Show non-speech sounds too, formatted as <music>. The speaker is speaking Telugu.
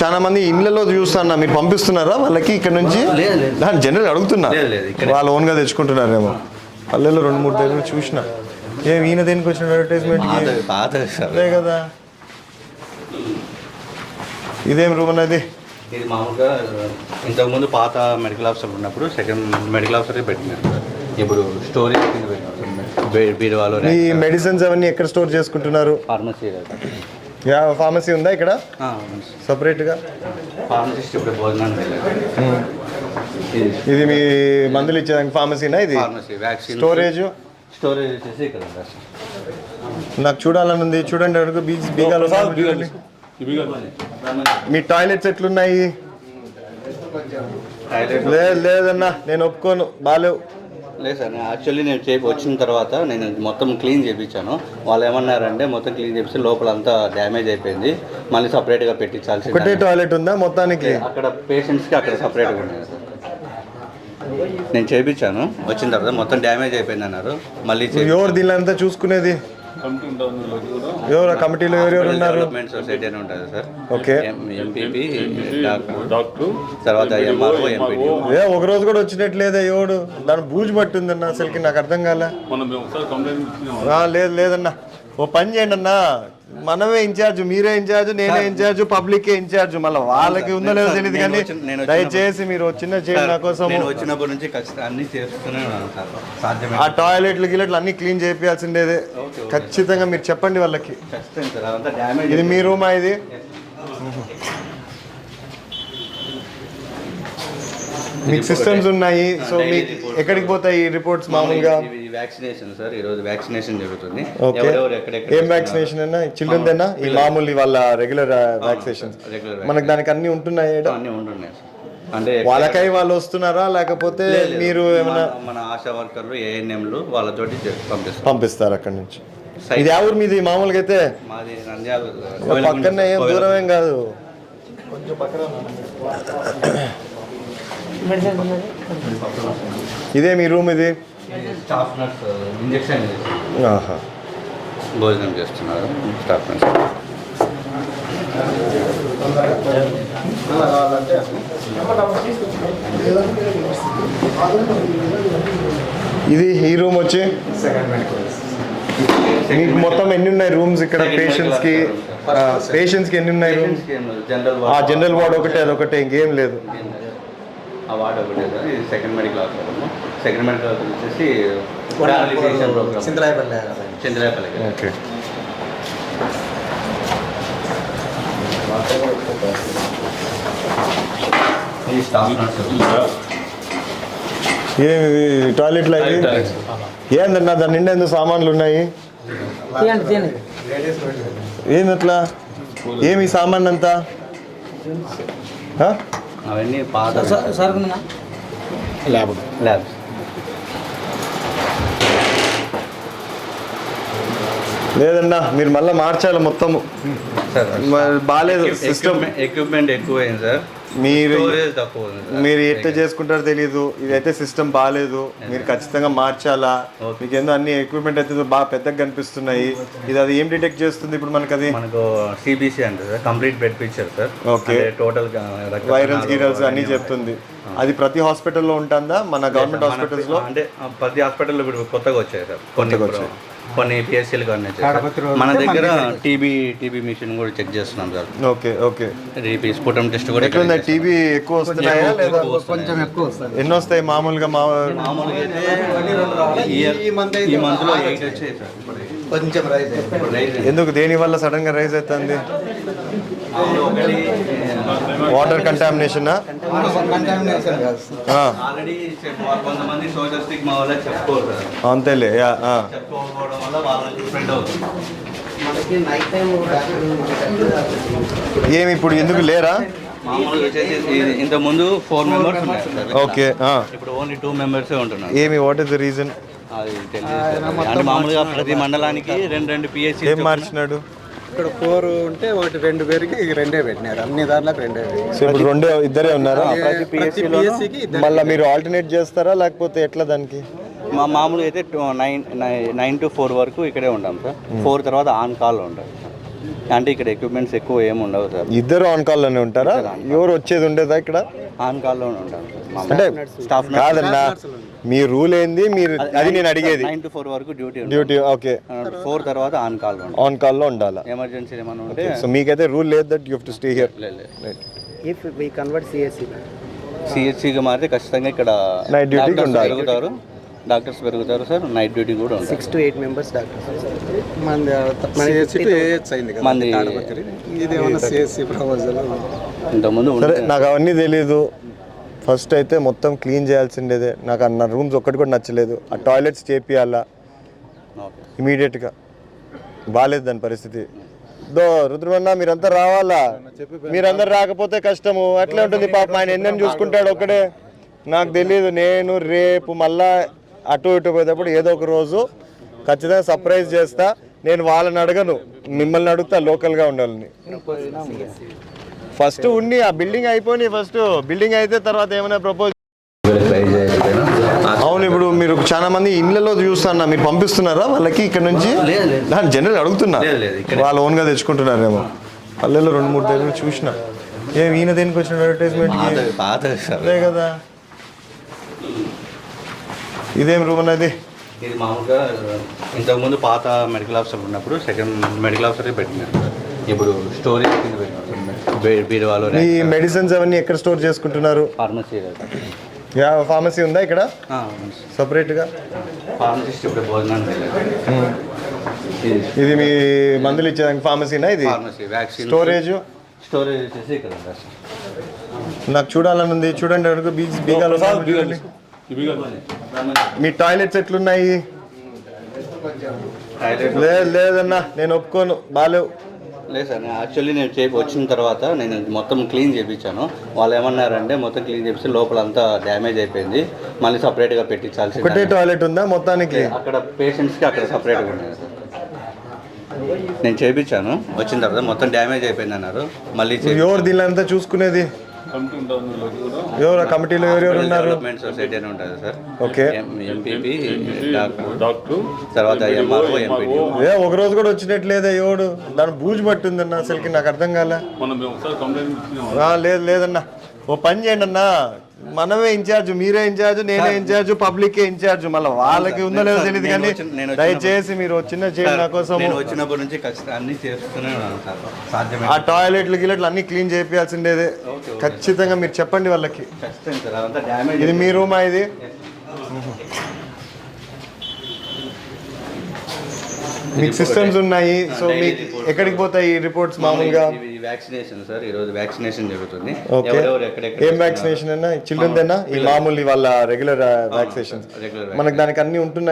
చాలా మంది ఇళ్ళలో చూస్తాను మీరు పంపిస్తున్నారా వాళ్ళకి ఇక్కడ నుంచి. జనరల్ అడుగుతున్నా. వాళ్ళు ఓన్గా తెచ్చుకుంటున్నారేమో. పల్లెల్లో రెండు మూడు దగ్గర చూసిన. ఏం ఈయన దేనికి వచ్చిన అడ్వర్టైజ్మెంట్ అదే కదా. ఇదేం రూమ్ అనేది ఇది మామూలుగా ఇంతకుముందు పాత మెడికల్ ఆఫీసర్ ఉన్నప్పుడు సెకండ్ మెడికల్ ఆఫీసర్ పెట్టినారు ఇప్పుడు స్టోరేజ్ కింద పెట్టినారు బీరువాలో మీ మెడిసిన్స్ అవన్నీ ఎక్కడ స్టోర్ చేసుకుంటున్నారు? ఫార్మసీ ఫార్మసీ ఉందా ఇక్కడ? సపరేట్గా? ఫార్మసిస్ట్ ఇప్పుడు భోజనానికి ఇది మీ మందులు ఇచ్చేదానికి ఫార్మసీనా ఇది? స్టోరేజ్? స్టోరేజ్ వచ్చేసి ఇక్కడ నాకు చూడాలని ఉంది. చూడండి అడుగు బీచ్ బీగాలు. మీ టాయిలెట్స్ ఎట్లున్నాయి? లేదు లేదన్నా నేను ఒప్పుకోను. బాలేవు. లేదు సార్ నేను యాక్చువల్లీ నేను చేపి వచ్చిన తర్వాత నేను మొత్తం క్లీన్ చేయించాను వాళ్ళు ఏమన్నారంటే మొత్తం క్లీన్ చేపిస్తే లోపల అంతా డ్యామేజ్ అయిపోయింది. మళ్ళీ సపరేట్గా పెట్టించాల్సి ఒకటే టాయిలెట్ ఉందా? మొత్తానికి అక్కడ పేషెంట్స్కి అక్కడ సపరేట్గా ఉన్నాయి సార్. నేను చేయించాను వచ్చిన తర్వాత మొత్తం డ్యామేజ్ అయిపోయింది అన్నారు మళ్ళీ ఎవరు దీని అంతా చూసుకునేది? ఎవరు కమిటీలో ఎవరెవరు ఉన్నారు? సొసైటీ అని ఉంటుంది సార్. ఓకే. MPP doctor. తర్వాత ఎంఆర్ఓ ఎంపీడీ ఏ ఒక రోజు కూడా వచ్చినట్లేదే ఎవడు? దాని బూజు పట్టుందన్న అసలుకి నాకు అర్థం కాలే. లేదు లేదన్నా. ఓ పని చేయండి అన్న. మనమే ఇన్ఛార్జ్ మీరే ఇన్ఛార్జ్ నేనే ఇన్ఛార్జ్ పబ్లికే ఇన్ఛార్జ్ మళ్ళీ వాళ్ళకి ఉందో లేదో తెలియదు కానీ దయచేసి మీరు చేయండి నా కోసం వచ్చినప్పటి నుంచి అన్ని చేస్తూనే సాధ్యమే. ఆ టాయిలెట్లు గిలెట్లు అన్ని క్లీన్ చేయాల్సిండేదే ఖచ్చితంగా మీరు చెప్పండి వాళ్ళకి. ఇది మీ రూమా ఇది? మీకు సిస్టమ్స్ ఉన్నాయి సో మీకు ఎక్కడికి పోతాయి ఈ రిపోర్ట్స్ మామూలుగా వ్యాక్సినేషన్ సార్ ఈ రోజు వ్యాక్సినేషన్ జరుగుతుంది. ఓకే ఎవరెవరు ఎక్కడెక్కడ ఏం వ్యాక్సినేషన్ అన్నా? చిల్డ్రన్ ఈ మామూలు వాళ్ళ రెగ్యులర్ వ్యాక్సినేషన్ రెగ్యులర్ మనకు దానికి అన్ని ఉంటున్నాయి? అన్నీ ఉంటున్నాయి సార్ అంటే వాళ్ళకై వాళ్ళు వస్తున్నారా? లేకపోతే లేదు. మీరు ఏమైనా మన- మన ఆశా వర్కర్లు ఏఎన్ఎంలు వాళ్ళతోటి చే- పంపిస్తాం పంపిస్తారు అక్కడి నుంచి. ఇది ఎవరు మీది? మామూలుగా అయితే మాది నంద్యాల పక్కనే ఏం దూరం ఏం కాదు. <coughs> ఇదే మీ రూమ్ ఇది? స్టాఫ్ నర్స్ ఇంజక్షన్ ఆహా. భోజనం చేస్తున్నారు స్టాఫ్ నర్స్. ఇది ఈ రూమ్ వచ్చి? మీకు మొత్తం ఎన్ని ఉన్నాయి రూమ్స్ ఇక్కడ పేషెంట్స్కి పేషెంట్స్కి ఎన్ని ఉన్నాయి రూమ్స్? ఆ జనరల్ వార్డ్ ఒకటే అదొకటే ఇంకేం లేదు. ఆ వార్డ్ ఒకటే ఇది second medical hospital second medical hospital వచ్చేసి రిహాబిలిటేషన్ ప్రోగ్రామ్ ఓకే. ఏమి టాయిలెట్లు అవి ఏందన్నా? దాని నిండా ఎందుకు సామాన్లు ఉన్నాయి? ఏంది అట్లా ఏమి సామాన్ అంతా? అవన్నీ పాత సరుకుందా ల్యాబ్. ల్యాబ్స్ లేదన్నా మీరు మళ్ళీ మార్చాలి మొత్తము. సార్ బాగాలేదు సిస్టమ్. ఎక్విప్మెంట్ ఎక్కువైంది సార్. మీరు. మీరు ఎట్లా చేసుకుంటారో తెలియదు ఇదైతే సిస్టమ్ బాగాలేదు మీరు ఖచ్చితంగా మార్చాలా? మీకు ఏందో అన్ని ఎక్విప్మెంట్ అయితే బాగా పెద్దగా కనిపిస్తున్నాయి. ఇది అది ఏం డిటెక్ట్ చేస్తుంది ఇప్పుడు మనకి అది మనకు సిబిసి అంటే sir. Complete bed picture sir. Okay. Total virals గీరల్స్ అన్ని చెప్తుంది. అది ప్రతి హాస్పిటల్లో ఉంటుందా? మన గవర్నమెంట్ హాస్పిటల్స్లో? అంటే ప్రతి హాస్పిటల్లో ఇప్పుడు కొత్తగా వచ్చాయి సార్. కొన్ని ఇప్పుడు కొన్ని పిఎస్సీలు సార్. మన దగ్గర టీబీ టీబీ మిషన్ కూడా చెక్ చేస్తున్నాం sir. Okay okay. రీపీ sputum test కూడా ఎట్లుంది టీబీ ఎక్కువ వస్తున్నాయా లేదా? కొంచెం ఎక్కువ వస్తుంది ఎన్ని వస్తాయి మామూలుగా? మామూలుగా అయితే ఈ మంత్ ఎయిట్ వచ్చాయి సార్. కొంచెం రైజ్ ఎందుకు? దేని వల్ల సడన్గా రైజ్ అవుతుంది? వాటర్ కంటామినేషన్ అంతేలే ఏమి ఇప్పుడు ఎందుకు లేరా? మామూలుగా వచ్చేసి ఇది ఇంత ముందు ఫోర్ మెంబర్స్ ఓకే. ఇప్పుడు ఓన్లీ టూ మెంబర్సే ఉంటున్నారు. ఏమి వాట్ ఇస్ ద రీజన్ మామూలుగా ప్రతి మండలానికి రెండు రెండు పిఎస్సి ఏం మార్చినాడు? ఇక్కడ ఫోర్ ఉంటే ఒకటి రెండు పేరుకి రెండే పెట్టినారు. అన్ని దాంట్లోకి రెండే. సో ఇప్పుడు రెండే ఇద్దరే ఉన్నారా? పిఎస్సికి మళ్ళీ మీరు ఆల్టర్నేట్ చేస్తారా? లేకపోతే ఎట్లా దానికి? మా మామూలుగా అయితే నైన్ నైన్ టు ఫోర్ వరకు ఇక్కడే ఉంటాం సార్. ఫోర్ తర్వాత ఆన్ కాల్ ఉంటాం అంటే ఇక్కడ ఎక్విప్మెంట్స్ ఎక్కువ ఏమి ఉండవు సార్. ఇద్దరు ఆన్ కాల్లోనే ఉంటారా ఎవరు వచ్చేది ఉండేదా ఇక్కడ? ఆన్ కాల్లోనే ఉంటాను అంటే స్టాఫ్ కాదన్నా మీ రూల్ ఏంది? మీరు అది నేను అడిగేది. నైన్ టు ఫోర్ వరకు డ్యూటీ ఉంటుంది డ్యూటీ ఓకే ఫోర్ తర్వాత ఆన్ కాల్ ఆన్ కాల్లో ఉండాలా? ఎమర్జెన్సీ ఏమైనా ఉంటే సో మీకైతే రూల్ లేదు that you to stay here. If we convert CSC సిహెచ్సిగా మారితే ఖచ్చితంగా ఇక్కడ డాక్టర్స్ ఉండాలి. పెరుగుతారు. డాక్టర్స్ పెరుగుతారు సార్ నైట్ డ్యూటీ కూడా ఉంటుంది six to eight members doctors మంది మంది ఇది ఏమన్నా సిఎస్సి ప్రపోజల్? సరే నాకు అవన్నీ తెలియదు ఫస్ట్ అయితే మొత్తం క్లీన్ చేయాల్సిండేదే. నాకు అన్న రూమ్స్ ఒక్కటి కూడా నచ్చలేదు. ఆ టాయిలెట్స్ చేపియాలా? ఇమీడియట్గా బాగాలేదు దాని పరిస్థితి. దో రుద్రమన్న మీరంతా రావాలా? మీరందరు రాకపోతే కష్టము. అట్లే ఉంటుంది పాపం. ఆయన ఎన్నెన్ని చూసుకుంటాడు ఒక్కడే? నాకు తెలియదు నేను రేపు మళ్ళా అటు ఇటు పోయేటప్పుడు ఏదో ఒక రోజు ఖచ్చితంగా సర్ప్రైజ్ చేస్తా. నేను వాళ్ళని అడగను. మిమ్మల్ని అడుగుతా లోకల్గా ఉండాలని. ఫస్ట్ ఉండి ఆ బిల్డింగ్ అయిపోయి ఫస్ట్ బిల్డింగ్ అయితే తర్వాత ఏమైనా ప్రపోజ్ అవును ఇప్పుడు మీరు చాలా మంది ఇళ్ళలో చూస్తాను మీరు పంపిస్తున్నారా వాళ్ళకి ఇక్కడ నుంచి. జనరల్ అడుగుతున్నా. వాళ్ళు ఓన్గా తెచ్చుకుంటున్నారేమో. పల్లెల్లో రెండు మూడు దగ్గర చూసిన. ఏ ఈయన దేనికి వచ్చిన అడ్వర్టైజ్మెంట్ అదే కదా. ఇదేం రూమ్ అన్నది? ఇది మామూలుగా ఇంతకుముందు పాత మెడికల్ ఆఫీసర్ ఉన్నప్పుడు సెకండ్ మెడికల్ ఆఫీసర్ పెట్టినారు. ఇప్పుడు స్టోరేజ్ కింద పెట్టినారు. బీరువాలో మీ మెడిసిన్స్ అవన్నీ ఎక్కడ స్టోర్ చేసుకుంటున్నారు? ఫార్మసీ యా ఫార్మసీ ఉందా ఇక్కడ? సపరేట్గా? ఫార్మసిస్ట్ ఇప్పుడు భోజనానికి వెళ్ళారు ఇది మీ మందులు ఇచ్చేదానికి ఫార్మసీనా ఇది? స్టోరేజ్? స్టోరేజ్ వచ్చేసి ఇక్కడ నాకు చూడాలని ఉంది. చూడండి అడుగు బీచ్ బీగాలు. మీ టాయిలెట్స్ ఎట్లున్నాయి? లేదు లేదన్నా నేను ఒప్పుకోను. బాలేవు. లేదు సార్ నేను యాక్చువల్లీ నేను చే వచ్చిన తర్వాత నేను మొత్తం క్లీన్ చేయించాను వాళ్ళు ఏమన్నారంటే మొత్తం క్లీన్ చేపిస్తే లోపల అంతా డ్యామేజ్ అయిపోయింది. మళ్ళీ సపరేట్గా పెట్టించాల్సి ఒకటే టాయిలెట్ ఉందా? మొత్తానికి అక్కడ పేషెంట్స్కి అక్కడ సపరేట్గా ఉన్నాయి సార్. నేను చేయించాను వచ్చిన తర్వాత మొత్తం డ్యామేజ్ అయిపోయింది అన్నారు మళ్ళీ ఎవరు దీని అంతా చూసుకునేది? ఎవరు కమిటీలో ఎవరెవరు ఉన్నారు? సొసైటీ అని ఉంటుంది sir. Okay. MPP doctor. Doctor. తర్వాత ఎంఆర్ఓ ఎంపీడీ ఏ ఒక రోజు కూడా వచ్చినట్లేదే ఎవడు? దాని బూజు పట్టిందన్న అసలుకి నాకు అర్థం కాలే. లేదు లేదన్నా. ఓ పని చేయండి అన్న. మనమే ఇన్ఛార్జ్ మీరే ఇన్ఛార్జ్ నేనే ఇన్ఛార్జ్ పబ్లికే ఇన్ఛార్జ్ మళ్ళీ వాళ్ళకి ఉందో లేదో తెలియదు కానీ దయచేసి మీరు చిన్న చేయండి నా కోసం వచ్చినప్పటి నుంచి అన్ని చేస్తూనే సాధ్యమే. ఆ టాయిలెట్లు గిలెట్లు అన్ని క్లీన్ చేయాల్సిండేదే ఖచ్చితంగా మీరు చెప్పండి వాళ్ళకి. ఇది మీ రూమా ఇది? మీకు సిస్టమ్స్ ఉన్నాయి సో మీకు ఎక్కడికి పోతాయి ఈ రిపోర్ట్స్ మామూలుగా? వ్యాక్సినేషన్ సార్ ఈ రోజు వ్యాక్సినేషన్ జరుగుతుంది. ఏం వ్యాక్సినేషన్ అన్నా? చిల్డ్రన్ ఈ మామూలు వాళ్ళ రెగ్యులర్ వ్యాక్సినేషన్ మనకు దానికి అన్ని ఉంటున్నాయి.